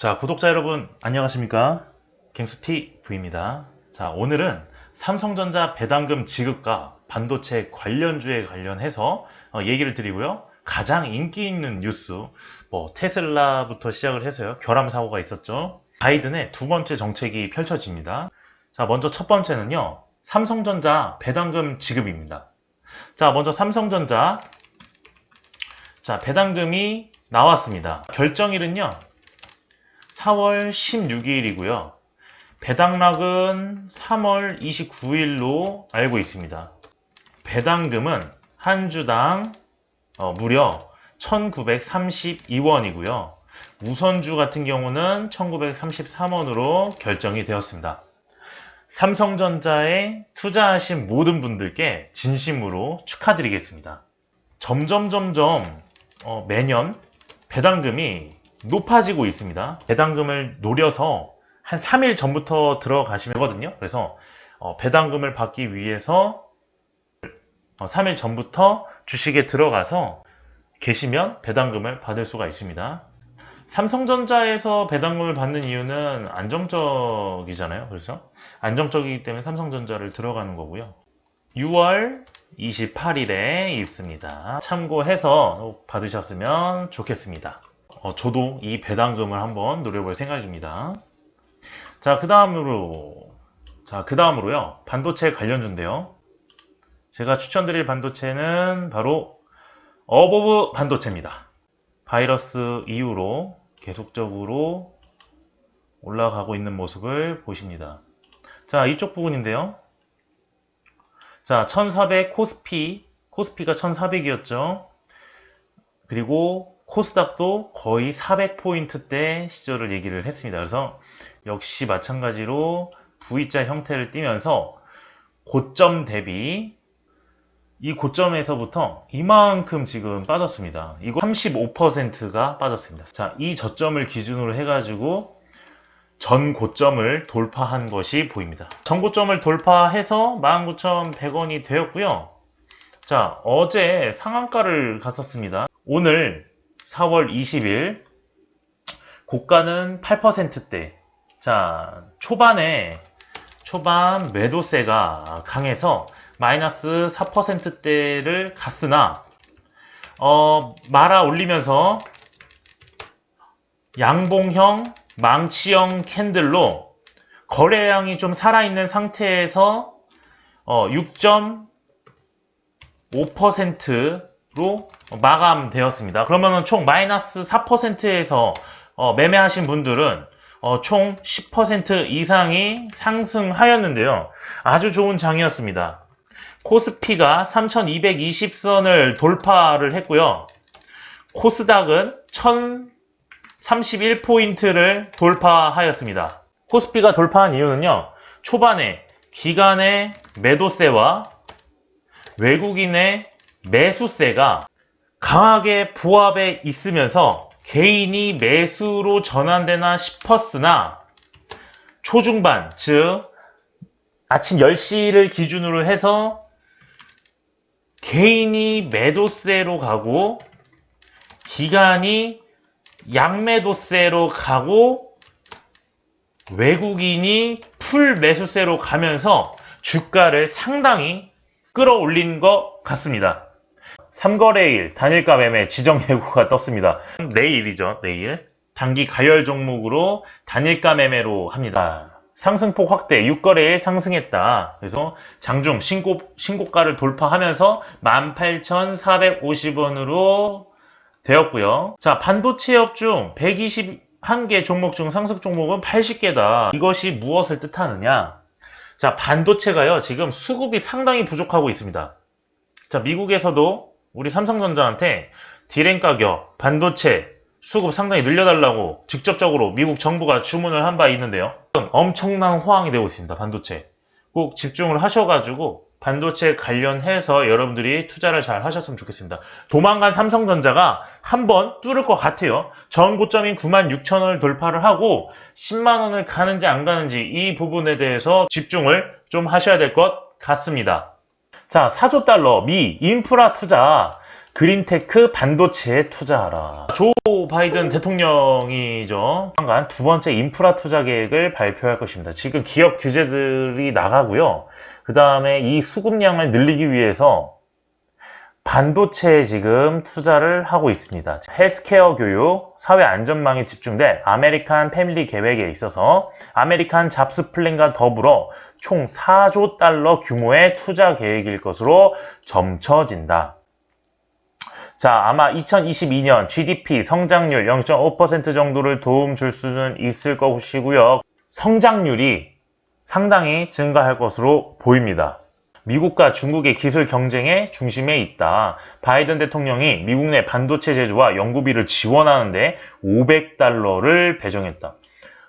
자, 구독자 여러분, 안녕하십니까? 갱수티 V입니다. 자, 오늘은 삼성전자 배당금 지급과 반도체 관련주에 관련해서 어, 얘기를 드리고요. 가장 인기 있는 뉴스, 뭐, 테슬라부터 시작을 해서요. 결함 사고가 있었죠. 바이든의 두 번째 정책이 펼쳐집니다. 자, 먼저 첫 번째는요. 삼성전자 배당금 지급입니다. 자, 먼저 삼성전자. 자, 배당금이 나왔습니다. 결정일은요. 4월 16일이고요. 배당락은 3월 29일로 알고 있습니다. 배당금은 한 주당 어, 무려 1932원이고요. 우선주 같은 경우는 1933원으로 결정이 되었습니다. 삼성전자에 투자하신 모든 분들께 진심으로 축하드리겠습니다. 점점 점점 어, 매년 배당금이 높아지고 있습니다. 배당금을 노려서 한 3일 전부터 들어가시면 되거든요. 그래서 어, 배당금을 받기 위해서 어, 3일 전부터 주식에 들어가서 계시면 배당금을 받을 수가 있습니다. 삼성전자에서 배당금을 받는 이유는 안정적이잖아요. 그래서 안정적이기 때문에 삼성전자를 들어가는 거고요. 6월 28일에 있습니다. 참고해서 받으셨으면 좋겠습니다. 어, 저도 이 배당금을 한번 노려볼 생각입니다. 자, 그 다음으로, 자, 그 다음으로요. 반도체 관련주인데요. 제가 추천드릴 반도체는 바로 어보브 반도체입니다. 바이러스 이후로 계속적으로 올라가고 있는 모습을 보십니다. 자, 이쪽 부분인데요. 자, 1400 코스피, 코스피가 1400이었죠. 그리고 코스닥도 거의 400포인트대 시절을 얘기를 했습니다. 그래서 역시 마찬가지로 V자 형태를 띠면서 고점 대비 이 고점에서부터 이만큼 지금 빠졌습니다. 이거 35%가 빠졌습니다. 자, 이 저점을 기준으로 해가지고 전 고점을 돌파한 것이 보입니다. 전 고점을 돌파해서 19,100원이 되었고요. 자, 어제 상한가를 갔었습니다. 오늘 4월 20일 고가는 8%대. 자, 초반에 초반 매도세가 강해서 마이너스 4%대를 갔으나 어, 말아 올리면서 양봉형 망치형 캔들로 거래량이 좀 살아있는 상태에서 어, 6.5% 로 마감되었습니다. 그러면은 총 마이너스 4%에서 어, 매매하신 분들은 어, 총 10% 이상이 상승하였는데요. 아주 좋은 장이었습니다. 코스피가 3220선을 돌파를 했고요. 코스닥은 1031포인트를 돌파하였습니다. 코스피가 돌파한 이유는요. 초반에 기관의 매도세와 외국인의 매수세가 강하게 부합에 있으면서 개인이 매수로 전환되나 싶었으나 초중반, 즉 아침 10시를 기준으로 해서 개인이 매도세로 가고 기간이 양매도세로 가고 외국인이 풀 매수세로 가면서 주가를 상당히 끌어올린 것 같습니다. 3거래일 단일가 매매 지정 예고가 떴습니다. 내일이죠, 내일. 단기 가열 종목으로 단일가 매매로 합니다. 상승폭 확대, 6거래일 상승했다. 그래서 장중 신고, 신고가를 돌파하면서 18,450원으로 되었고요. 자, 반도체 업중 121개 종목 중 상승 종목은 80개다. 이것이 무엇을 뜻하느냐? 자, 반도체가요, 지금 수급이 상당히 부족하고 있습니다. 자, 미국에서도 우리 삼성전자한테 디램 가격, 반도체, 수급 상당히 늘려달라고 직접적으로 미국 정부가 주문을 한 바 있는데요. 엄청난 호황이 되고 있습니다. 반도체. 꼭 집중을 하셔가지고 반도체 관련해서 여러분들이 투자를 잘 하셨으면 좋겠습니다. 조만간 삼성전자가 한번 뚫을 것 같아요. 전 고점인 96,000원을 돌파를 하고 10만원을 가는지 안 가는지 이 부분에 대해서 집중을 좀 하셔야 될 것 같습니다. 자, 4조 달러 미 인프라 투자 그린테크 반도체에 투자하라. 조 바이든 대통령이죠. 조만간 두 번째 인프라 투자 계획을 발표할 것입니다. 지금 기업 규제들이 나가고요. 그 다음에 이 수급량을 늘리기 위해서 반도체에 지금 투자를 하고 있습니다. 헬스케어 교육, 사회 안전망에 집중된 아메리칸 패밀리 계획에 있어서 아메리칸 잡스 플랜과 더불어 총 4조 달러 규모의 투자 계획일 것으로 점쳐진다. 자, 아마 2022년 GDP 성장률 0.5% 정도를 도움 줄 수는 있을 것이고요. 성장률이 상당히 증가할 것으로 보입니다. 미국과 중국의 기술 경쟁의 중심에 있다. 바이든 대통령이 미국 내 반도체 제조와 연구비를 지원하는데 500달러를 배정했다.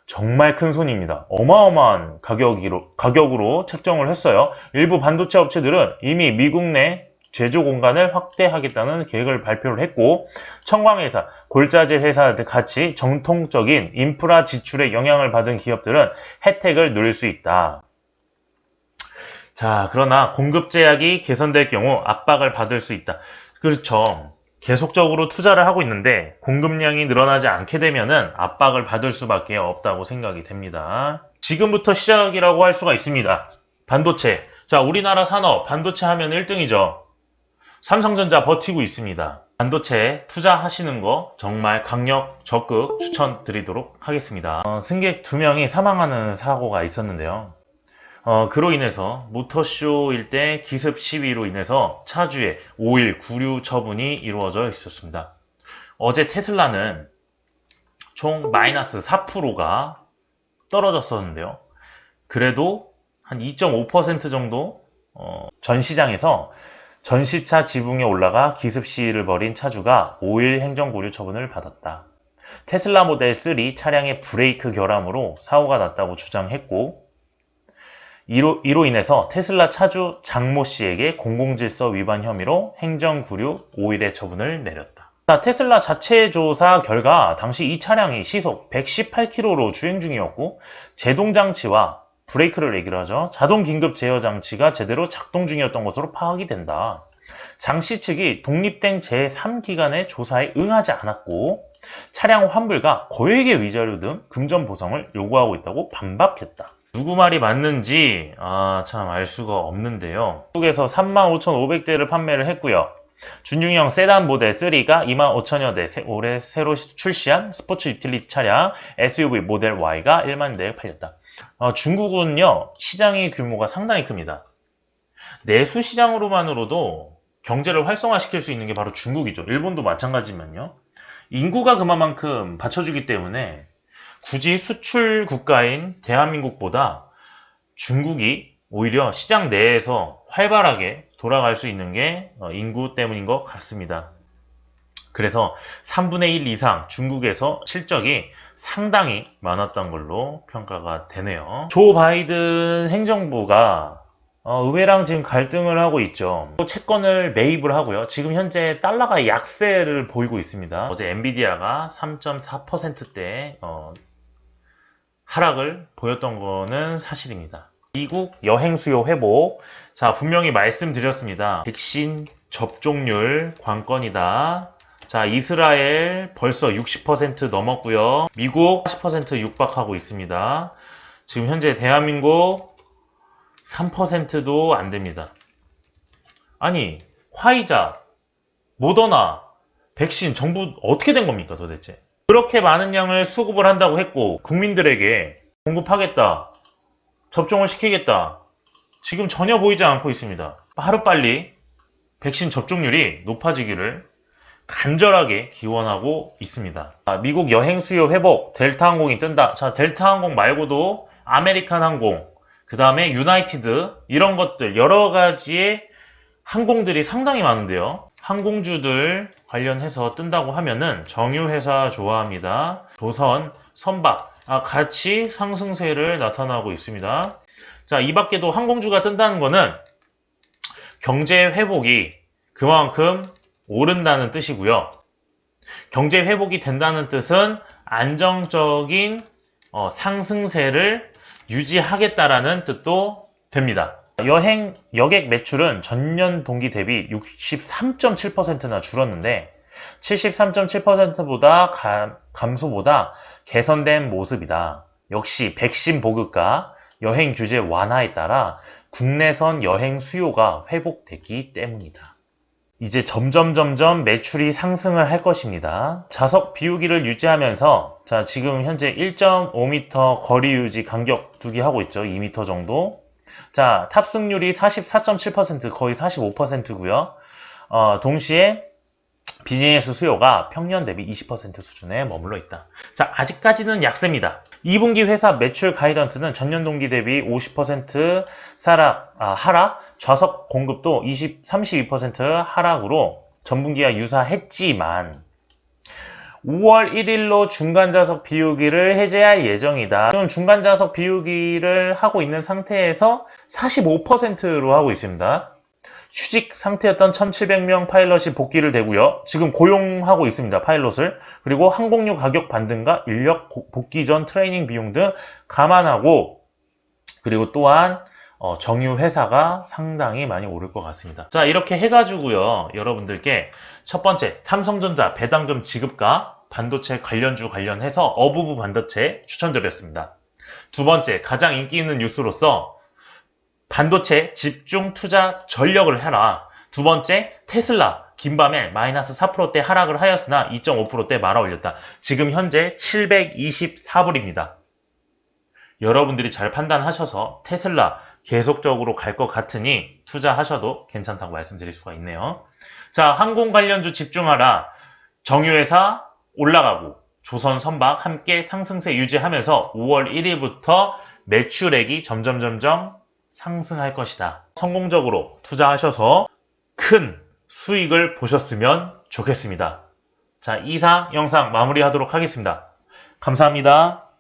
정말 큰 손입니다. 어마어마한 가격으로, 가격으로 책정을 했어요. 일부 반도체 업체들은 이미 미국 내 제조 공간을 확대하겠다는 계획을 발표를 했고 청광회사, 골자재 회사 등 같이 정통적인 인프라 지출에 영향을 받은 기업들은 혜택을 누릴 수 있다. 자, 그러나 공급 제약이 개선될 경우 압박을 받을 수 있다. 그렇죠. 계속적으로 투자를 하고 있는데 공급량이 늘어나지 않게 되면은 압박을 받을 수밖에 없다고 생각이 됩니다. 지금부터 시작이라고 할 수가 있습니다. 반도체. 자, 우리나라 산업 반도체 하면 1등이죠. 삼성전자 버티고 있습니다. 반도체 투자하시는 거 정말 강력 적극 추천드리도록 하겠습니다. 어, 승객 2명이 사망하는 사고가 있었는데요. 어, 그로 인해서 모터쇼일 때 기습 시위로 인해서 차주의 5일 구류 처분이 이루어져 있었습니다. 어제 테슬라는 총 마이너스 4%가 떨어졌었는데요. 그래도 한 2.5% 정도 어, 전 시장에서 전시차 지붕에 올라가 기습 시위를 벌인 차주가 5일 행정구류 처분을 받았다. 테슬라 모델 3 차량의 브레이크 결함으로 사고가 났다고 주장했고 이로, 이로 인해서 테슬라 차주 장모 씨에게 공공질서 위반 혐의로 행정구류 5일의 처분을 내렸다. 자, 테슬라 자체 조사 결과 당시 이 차량이 시속 118km로 주행 중이었고 제동 장치와 브레이크를 얘기를 하죠. 자동 긴급 제어 장치가 제대로 작동 중이었던 것으로 파악이 된다. 장씨 측이 독립된 제3기관의 조사에 응하지 않았고 차량 환불과 거액의 위자료 등 금전 보상을 요구하고 있다고 반박했다. 누구 말이 맞는지 아, 참 알 수가 없는데요. 한국에서 35,500대를 판매를 했고요. 준중형 세단 모델 3가 25,000여 대, 세- 올해 새로 출시한 스포츠 유틸리티 차량 SUV 모델 Y가 1만 대에 팔렸다. 어, 중국은요, 시장의 규모가 상당히 큽니다. 내수 시장으로만으로도 경제를 활성화시킬 수 있는 게 바로 중국이죠. 일본도 마찬가지면요. 인구가 그만큼 받쳐주기 때문에 굳이 수출 국가인 대한민국보다 중국이 오히려 시장 내에서 활발하게 돌아갈 수 있는 게 어, 인구 때문인 것 같습니다. 그래서 3분의 1 이상 중국에서 실적이 상당히 많았던 걸로 평가가 되네요. 조 바이든 행정부가 어, 의회랑 지금 갈등을 하고 있죠. 또 채권을 매입을 하고요. 지금 현재 달러가 약세를 보이고 있습니다. 어제 엔비디아가 3.4%대 어, 하락을 보였던 거는 사실입니다. 미국 여행 수요 회복. 자, 분명히 말씀드렸습니다. 백신 접종률 관건이다. 자, 이스라엘 벌써 60% 넘었고요. 미국 40% 육박하고 있습니다. 지금 현재 대한민국 3%도 안 됩니다. 아니, 화이자, 모더나, 백신 정부 어떻게 된 겁니까 도대체? 그렇게 많은 양을 수급을 한다고 했고 국민들에게 공급하겠다. 접종을 시키겠다. 지금 전혀 보이지 않고 있습니다. 하루빨리 백신 접종률이 높아지기를 간절하게 기원하고 있습니다. 아, 미국 여행 수요 회복, 델타 항공이 뜬다. 자, 델타 항공 말고도 아메리칸 항공, 그 다음에 유나이티드, 이런 것들, 여러 가지의 항공들이 상당히 많은데요. 항공주들 관련해서 뜬다고 하면은 정유회사 좋아합니다. 조선, 선박, 아, 같이 상승세를 나타나고 있습니다. 자, 이 밖에도 항공주가 뜬다는 거는 경제 회복이 그만큼 오른다는 뜻이고요. 경제 회복이 된다는 뜻은 안정적인 어, 상승세를 유지하겠다라는 뜻도 됩니다. 여행 여객 매출은 전년 동기 대비 63.7%나 줄었는데 73.7%보다 감소보다 개선된 모습이다. 역시 백신 보급과 여행 규제 완화에 따라 국내선 여행 수요가 회복됐기 때문이다. 이제 점점 점점 매출이 상승을 할 것입니다. 자석 비우기를 유지하면서 자 지금 현재 1.5m 거리 유지 간격 두기 하고 있죠. 2m 정도. 자 탑승률이 44.7% 거의 45%고요. 어, 동시에 비즈니스 수요가 평년 대비 20% 수준에 머물러 있다. 자, 아직까지는 약세입니다. 2분기 회사 매출 가이던스는 전년 동기 대비 50% 하락, 아, 하락, 좌석 공급도 20, 32% 하락으로 전분기와 유사했지만 5월 1일로 중간 좌석 비우기를 해제할 예정이다. 지금 중간 좌석 비우기를 하고 있는 상태에서 45%로 하고 있습니다. 휴직 상태였던 1,700명 파일럿이 복귀를 되고요. 지금 고용하고 있습니다. 파일럿을. 그리고 항공료 가격 반등과 인력 복귀 전 트레이닝 비용 등 감안하고 그리고 또한 어, 정유 회사가 상당히 많이 오를 것 같습니다. 자 이렇게 해가지고요. 여러분들께 첫 번째 삼성전자 배당금 지급과 반도체 관련주 관련해서 어부부 반도체 추천드렸습니다. 두 번째 가장 인기 있는 뉴스로서 반도체 집중 투자 전력을 해라. 두 번째, 테슬라 긴밤에 마이너스 4%대 하락을 하였으나 2.5%대 말아 올렸다. 지금 현재 724불입니다. 여러분들이 잘 판단하셔서 테슬라 계속적으로 갈 것 같으니 투자하셔도 괜찮다고 말씀드릴 수가 있네요. 자, 항공 관련주 집중하라. 정유회사 올라가고 조선 선박 함께 상승세 유지하면서 5월 1일부터 매출액이 점점 점점 상승할 것이다. 성공적으로 투자하셔서 큰 수익을 보셨으면 좋겠습니다. 자, 이상 영상 마무리하도록 하겠습니다. 감사합니다.